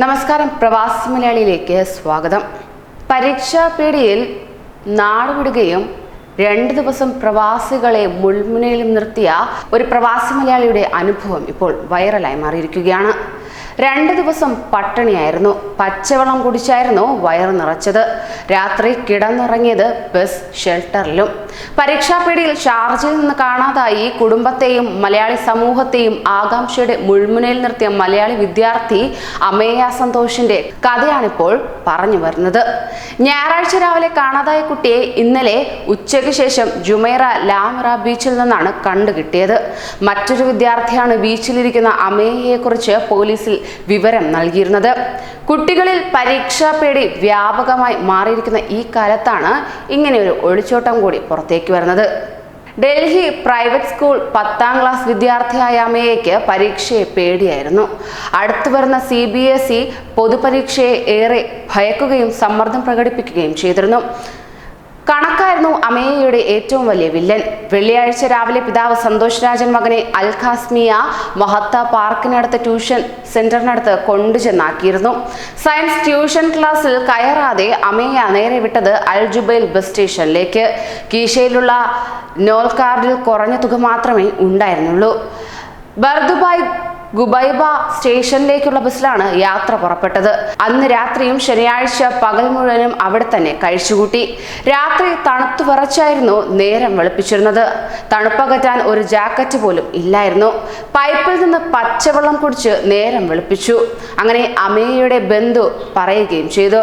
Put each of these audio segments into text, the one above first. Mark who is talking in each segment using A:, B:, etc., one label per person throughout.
A: നമസ്കാരം. പ്രവാസി മലയാളിയിലേക്ക് സ്വാഗതം. പരീക്ഷാ പേടിയിൽ നാടുവിടുകയും രണ്ട് ദിവസം പ്രവാസികളെ മുൾമുനയിലും നിർത്തിയ ഒരു പ്രവാസി മലയാളിയുടെ അനുഭവം ഇപ്പോൾ വൈറലായി മാറിയിരിക്കുകയാണ്. രണ്ട് ദിവസം പട്ടിണിയായിരുന്നു. പച്ചവെള്ളം കുടിച്ചായിരുന്നു വയറ് നിറച്ചത്. രാത്രി കിടന്നുറങ്ങിയത് ബസ് ഷെൽട്ടറിലും. പരീക്ഷാപ്പേടിയിൽ ഷാർജയിൽ നിന്ന് കാണാതായി. കുടുംബത്തെയും മലയാളി സമൂഹത്തെയും ആകാംക്ഷയുടെ മുൾമുനയിൽ നിർത്തിയ മലയാളി വിദ്യാർത്ഥി അമേയ സന്തോഷിന്റെ കഥയാണിപ്പോൾ പറഞ്ഞു വരുന്നത്. ഞായറാഴ്ച രാവിലെ കാണാതായ കുട്ടിയെ ഇന്നലെ ഉച്ചയ്ക്ക് ശേഷം ജുമൈറ ലാമറ ബീച്ചിൽ നിന്നാണ് കണ്ടുകിട്ടിയത്. മറ്റൊരു വിദ്യാർത്ഥിയാണ് ബീച്ചിലിരിക്കുന്ന അമേയയെക്കുറിച്ച് പോലീസിൽ വിവരം നൽകിയിരുന്നത്. കുട്ടികളിൽ പരീക്ഷാ പേടി വ്യാപകമായി മാറിയിരിക്കുന്ന ഈ കാലത്താണ് ഇങ്ങനെ ഒരു ഒളിച്ചോട്ടം കൂടി പുറത്തേക്ക് വരുന്നത്. ഡൽഹി പ്രൈവറ്റ് സ്കൂൾ പത്താം ക്ലാസ് വിദ്യാർത്ഥിയായ അമ്മയ്ക്ക് പരീക്ഷയെ പേടിയായിരുന്നു. അടുത്തു വരുന്ന സി ബി എസ് ഇ പൊതുപരീക്ഷയെ ഏറെ ഭയക്കുകയും സമ്മർദ്ദം പ്രകടിപ്പിക്കുകയും ചെയ്തിരുന്നു. കണക്കായിരുന്നു അമേയയുടെ ഏറ്റവും വലിയ വില്ലൻ. വെള്ളിയാഴ്ച രാവിലെ പിതാവ് സന്തോഷ് രാജൻ മകനെ അൽഖാസ്മിയ മഹത്ത പാർക്കിനടുത്ത് ട്യൂഷൻ സെന്ററിനടുത്ത് കൊണ്ടുചെന്നാക്കിയിരുന്നു സയൻസ് ട്യൂഷൻ ക്ലാസ്സിൽ കയറാതെ അമേയ നേരെ വിട്ടത് അൽ ജുബൈൽ ബസ് സ്റ്റേഷനിലേക്ക്. കീശയിലുള്ള നോൽ കാർഡിൽ കുറഞ്ഞ തുക മാത്രമേ ഉണ്ടായിരുന്നുള്ളൂ. ബർദുബായ് ഗുബൈബ സ്റ്റേഷനിലേക്കുള്ള ബസ്സിലാണ് യാത്ര പുറപ്പെട്ടത്. അന്ന് രാത്രിയും ശനിയാഴ്ച പകൽ മുഴുവനും അവിടെ തന്നെ കഴിച്ചുകൂട്ടി. രാത്രി തണുത്തു വിറച്ചായിരുന്നു നേരം വെളുപ്പിച്ചിരുന്നത്. തണുപ്പകറ്റാൻ ഒരു ജാക്കറ്റ് പോലും ഇല്ലായിരുന്നു. പൈപ്പിൽ നിന്ന് പച്ചവെള്ളം കുടിച്ച് നേരം വെളുപ്പിച്ചു. അങ്ങനെ അമേയയുടെ ബന്ധു പറയുകയും ചെയ്തു.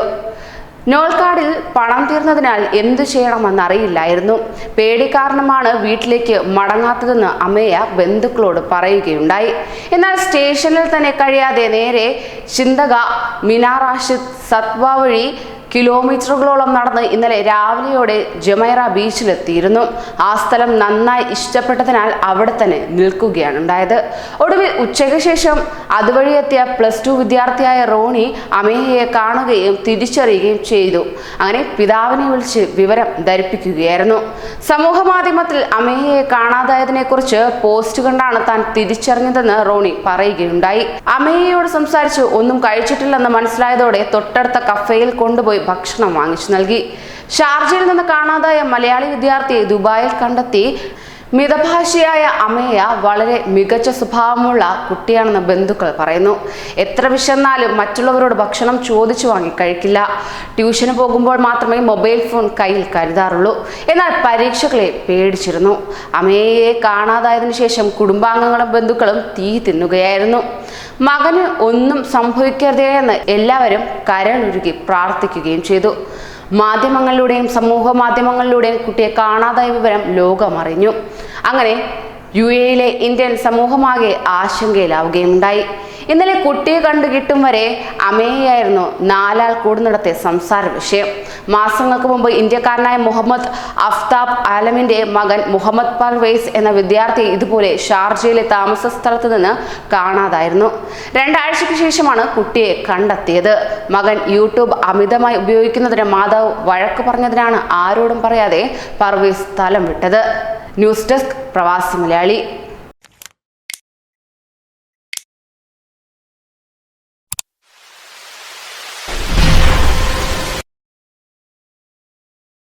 A: നോൾക്കാർഡിൽ പണം തീർന്നതിനാൽ എന്തു ചെയ്യണമെന്നറിയില്ലായിരുന്നു. പേടി കാരണമാണ് വീട്ടിലേക്ക് മടങ്ങാത്തതെന്ന് അമ്മയ ബന്ധുക്കളോട് പറയുകയുണ്ടായി. എന്നാൽ സ്റ്റേഷനിൽ തന്നെ കഴിയാതെ നേരെ ചിന്തക മിനാറാഷിദ് സത്വ വഴി കിലോമീറ്ററുകളോളം നടന്ന് ഇന്നലെ രാവിലെയോടെ ജമൈറ ബീച്ചിലെത്തിയിരുന്നു. ആ സ്ഥലം നന്നായി ഇഷ്ടപ്പെട്ടതിനാൽ അവിടെ തന്നെ നിൽക്കുകയാണ് ഉണ്ടായത്. ഒടുവിൽ ഉച്ചയ്ക്ക് ശേഷം അതുവഴി എത്തിയ പ്ലസ് ടു വിദ്യാർത്ഥിയായ റോണി അമേഹയെ കാണുകയും തിരിച്ചറിയുകയും ചെയ്തു. അങ്ങനെ പിതാവിനെ വിളിച്ച് വിവരം ധരിപ്പിക്കുകയായിരുന്നു. സമൂഹ മാധ്യമത്തിൽ അമേഹയെ കാണാതായതിനെ കുറിച്ച് പോസ്റ്റ് കണ്ടാണ് താൻ തിരിച്ചറിഞ്ഞതെന്ന് റോണി പറയുകയുണ്ടായി. അമേഹയോട് സംസാരിച്ച് ഒന്നും കഴിച്ചിട്ടില്ലെന്ന് മനസ്സിലായതോടെ തൊട്ടടുത്ത കഫേയിൽ കൊണ്ടുപോയി ഭക്ഷണം വാങ്ങിച്ചു നൽകി. ഷാർജയിൽ നിന്ന് കാണാതായ മലയാളി വിദ്യാർത്ഥിയെ ദുബായിൽ കണ്ടെത്തി. മിതഭാഷയായ അമേയ വളരെ മികച്ച സ്വഭാവമുള്ള കുട്ടിയാണെന്ന് ബന്ധുക്കൾ പറയുന്നു. എത്ര വിശന്നാലും മറ്റുള്ളവരോട് ഭക്ഷണം ചോദിച്ചു വാങ്ങി കഴിക്കില്ല. ട്യൂഷന് പോകുമ്പോൾ മാത്രമേ മൊബൈൽ ഫോൺ കയ്യിൽ കരുതാറുള്ളൂ. എന്നാൽ പരീക്ഷകളെ പേടിച്ചിരുന്നു. അമേയയെ കാണാതായതിനു ശേഷം കുടുംബാംഗങ്ങളും ബന്ധുക്കളും തീ തിന്നുകയായിരുന്നു. മകന് ഒന്നും സംഭവിക്കരുതേ എന്ന് എല്ലാവരും കരളുരുകി പ്രാർത്ഥിക്കുകയും ചെയ്തു. മാധ്യമങ്ങളിലൂടെയും സമൂഹ മാധ്യമങ്ങളിലൂടെയും കുട്ടിയെ കാണാതായ വിവരം ലോകമറിഞ്ഞു അങ്ങനെ യു എയിലെ ഇന്ത്യൻ സമൂഹമാകെ ആശങ്കയിലാവുകയുണ്ടായി ഇന്നലെ കുട്ടിയെ കണ്ടു കിട്ടും വരെ അമേയായിരുന്നു നാലാൾ കൂടുന്നിടത്തെ സംസാര വിഷയം. മാസങ്ങൾക്ക് മുമ്പ് ഇന്ത്യക്കാരനായ മുഹമ്മദ് അഫ്താബ് ആലമിന്റെ മകൻ മുഹമ്മദ് പർവേസ് എന്ന വിദ്യാർത്ഥി ഇതുപോലെ ഷാർജയിലെ താമസ സ്ഥലത്ത് നിന്ന് കാണാതായിരുന്നു. രണ്ടാഴ്ചയ്ക്ക് ശേഷമാണ് കുട്ടിയെ കണ്ടെത്തിയത്. മകൻ യൂട്യൂബ് അമിതമായി ഉപയോഗിക്കുന്നതിന് മാതാവ് വഴക്ക് പറഞ്ഞതിനാണ് ആരോടും പറയാതെ പർവേസ് സ്ഥലം വിട്ടത്. ന്യൂസ് ഡെസ്ക് പ്രവാസി മലയാളി.